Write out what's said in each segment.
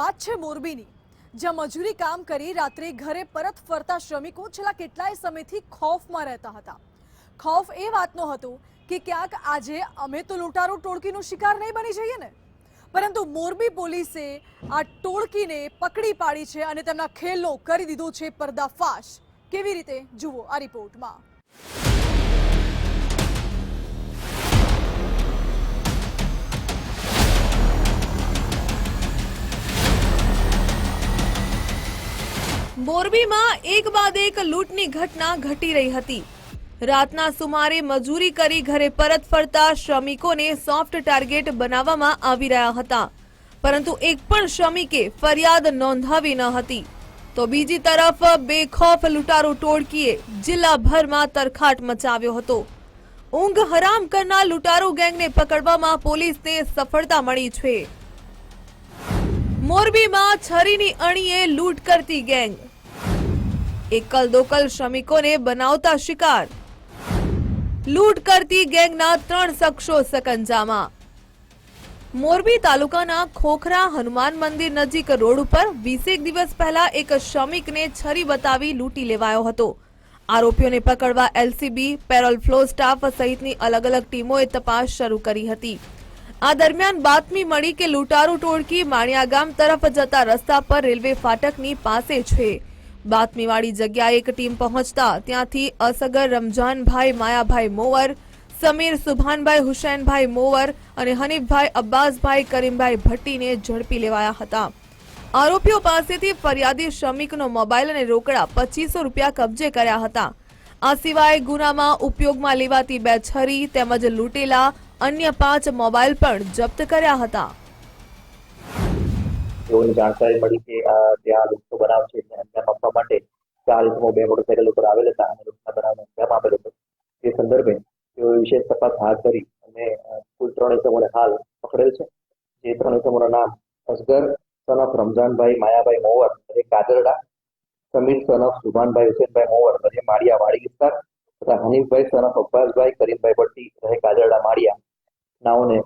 વાત છે મોરબીની, જ્યાં મજૂરી કામ કરી રાત્રે ઘરે પરત ફરતા શ્રમિકો છેલ્લા કેટલાય સમયથી ખૌફમાં રહેતા હતા. ખૌફ એ વાતનો હતો કે ક્યાંક આજે અમે તો લૂંટારો ટોળકીનો શિકાર નહીં બની જઈએ ને? પરંતુ મોરબી પોલીસે આ ટોળકીને પકડી પાડી છે અને તેમના ખેલો કરી દીધો છે પર્દાફાશ. કેવી રીતે? જુઓ આ રિપોર્ટમાં. મોરબીમાં એક બાદ એક લૂંટની ઘટના ઘટી રહી હતી. રાતના સુમારે મજૂરી કરી ઘરે પરત ફરતા શ્રમિકોને સોફ્ટ ટાર્ગેટ બનાવવામાં આવી રહ્યા હતા. પરંતુ એક પણ શ્રમિકે ફરિયાદ નોંધાવી ન હતી. તો બીજી તરફ બેખોફ લૂંટારો ટોળકીએ જિલ્લાભરમાં તરખાટ મચાવ્યો હતો. ઊંઘ હરામ કરનાર લૂંટારો ગેંગને પકડવામાં પોલીસને સફળતા મળી છે. મોરબીમાં છરીની અણીએ લૂંટ કરતી ગેંગ. એકલ દોકલ શ્રમિકોને બનાવતા શિકાર. લૂંટ કરતી ગેંગના ત્રણ શખ્સો સકંજામાં. મોરબી તાલુકાના ખોખરા હનુમાન મંદિર નજીક રોડ ઉપર વીસેક દિવસ પહેલા એક શ્રમિકને છરી બતાવી લૂંટી લેવાયો હતો. આરોપીઓને પકડવા એલસીબી, પેરોલ ફ્લો સ્ટાફ સહિતની અલગ અલગ ટીમોએ તપાસ શરૂ કરી હતી. આ દરમિયાન બાતમી મળી કે લૂંટારૂ ટોળકી માણિયા ગામ તરફ જતા રસ્તા પર રેલવે ફાટકની પાસે છે. બાતમીવાળી જગ્યાએ એક ટીમ પહોંચતા ત્યાંથી અસગર રમજાનભાઈ, માયાભાઈ મોવર, સમીર સુભાનભાઈ, હુસૈનભાઈ મોવર અને હનીફભાઈ અબ્બાસભાઈ, કરીમભાઈ ભટ્ટીને ઝડપી લેવાયા હતા. આરોપીઓ પાસેથી ફરિયાદી શ્રમિકનો મોબાઈલ અને રોકડા પચીસો રૂપિયા કબજે કર્યા હતા. આ સિવાય ગુનામાં ઉપયોગમાં લેવાતી બે છરી તેમજ લૂંટેલા અન્ય પાંચ મોબાઈલ પણ જપ્ત કર્યા હતા. તેઓને જાણકારી મળી કે ત્યાં લૂંટનો બનાવ છે, એને અંજામ આપવા માટે ચાર ઇસમો બે મોટરસાયકલ ઉપર આવેલ હતા અને લૂંટના બનાવનો અંજામ આપેલો હતો. તે સંદર્ભે તેઓએ વિશેષ તપાસ હાથ ધરી અને કુલ ત્રણ ઇસમોને હાલ પકડેલ છે. જે ત્રણ ઇસમોના નામ અસગર સન ઓફ રમઝાનભાઈ, માયાભાઈ મોવર અને કાજરડા, સમીર સન ઓફ સુભાનભાઈ, હુસેનભાઈ મોવર અને માળિયા વાડી વિસ્તાર તથા હનીફભાઈ સન ઓફ અબ્બાસભાઈ, કરીમભાઈ ભટ્ટી રહે કાજરડા માળિયા નાઓને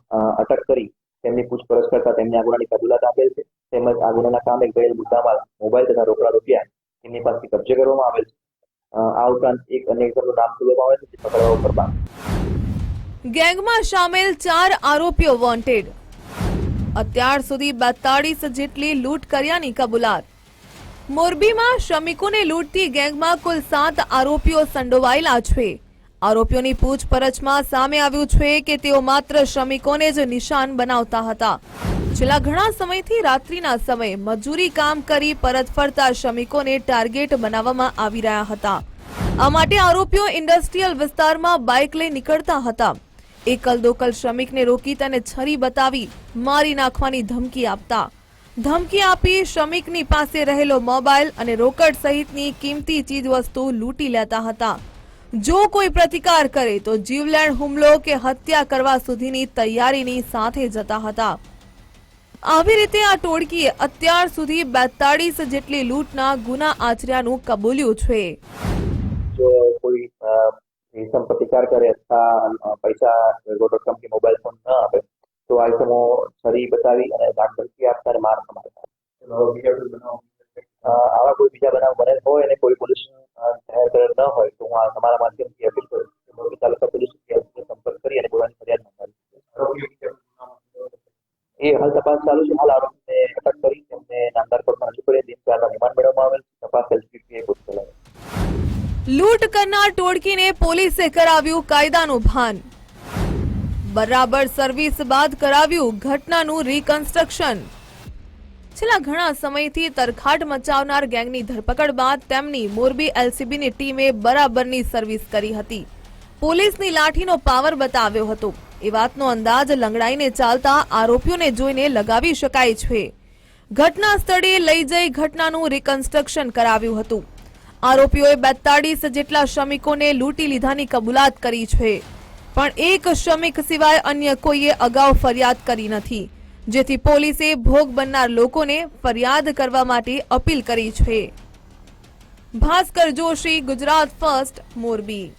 અટક કરી તેમની પૂછપરછ કરતા તેમની આગળની કબૂલાત આપેલ છે. તેમજ આ ગુનાના કામે ગયેલ મુદ્દામાલ મોબાઈલ તથા રોકડા રૂપિયા તેમની પાસેથી કબજે કરવામાં આવેલ. છે આ ઉપરાંત એક અન્ય એકમનું નામ ખોલવામાં આવે છે પકડવા ઉપર બાકી ગેંગમાં સામેલ ચાર આરોપીઓ વોન્ટેડ અત્યાર સુધી બેતાળીસ જેટલી લૂંટ કર્યાની કબૂલાત મોરબીમાં શ્રમિકોને લૂંટતી ગેંગમાં કુલ સાત આરોપીઓ સંડોવાયેલા છે. આરોપીઓની પૂછપરછમાં સામે આવ્યું છે કે તેઓ માત્ર શ્રમિકોને જ નિશાન બનાવતા હતા. છેલ્લા ઘણા સમયથી રાત્રિના સમયે મજૂરી કામ કરી પરત ફરતા શ્રમિકોને ટાર્ગેટ બનાવવામાં આવી રહ્યા હતા. આ માટે આરોપીઓ ઇન્ડસ્ટ્રીયલ વિસ્તારમાં બાઇક લઈ નીકળતા હતા. એકલ દોકલ શ્રમિકને રોકી તેને છરી બતાવી મારી નાખવાની ધમકી આપતા. ધમકી આપી શ્રમિકની પાસે રહેલો મોબાઈલ અને રોકડ સહિતની કિંમતી ચીજવસ્તુ લૂંટી લેતા હતા. જો કોઈ પ્રતિકાર કરે તો જીવલેણ હુમલો કે હત્યા કરવા સુધીની તૈયારીની સાથે જતા હતા. આવી રીતે આ ટોળકીએ અત્યાર સુધી બેતાળીસ જેટલી લૂંટના ગુના આચર્યાનું કબૂલ્યું છે. જો કોઈ અ, પ્રતિકાર કરે અથવા પૈસા રોકડ રકમ કે મોબાઈલ ફોન ન આપે તો આ ઇસમો છરી બતાવી અને દાટ ધમકી આપતા માર સમારતા આવા કોઈ બીજા બનાવ બનેલ હોય અને કોઈ પોલીસ જાહેર કરેલ ન હોય તો હું તમારા માધ્યમથી અપીલ કરું કે મોરબી તાલુકા પોલીસ સંપર્ક કરી અને ગુનાની ફરિયાદ એ હાલ તપાસ ચાલુ છે. હાલ આરોપીને અટક કરી તેમને નામદાર રજૂ કરી દિન ચારના રિમાન્ડ મેળવવામાં આવેલ તપાસ એલસીબીએ પૂછ લૂંટ કરનાર ટોળકીને પોલીસે કરાવ્યું કાયદાનું ભાન. બરાબર સર્વિસ બાદ કરાવ્યું ઘટનાનું રિકન્સ્ટ્રક્શન છેલ્લા ઘણા સમયથી તરખાટ મચાવનાર ગેંગની ધરપકડ બાદ તેમની મોરબી એલસીબીની ટીમે બરાબરની સર્વિસ કરી હતી. પોલીસની લાઠીનો પાવર બતાવ્યો હતો. એ વાતનો અંદાજ લંગડાઈને ચાલતા આરોપીઓને જોઈને લગાવી શકાય છે. ઘટના સ્થળે લઈ જઈ ઘટનાનું રિકન્સ્ટ્રક્શન કરાવ્યું હતું. આરોપીઓએ બેતાળીસ જેટલા શ્રમિકોને લૂંટી લીધાની કબૂલાત કરી છે. પણ એક શ્રમિક સિવાય અન્ય કોઈએ અગાઉ ફરિયાદ કરી નથી. જેથી પોલીસે ભોગ બનનાર લોકોને ફરિયાદ કરવા માટે અપીલ કરી છે. ભાસ્કર જોશી, ગુજરાત ફર્સ્ટ, મોરબી.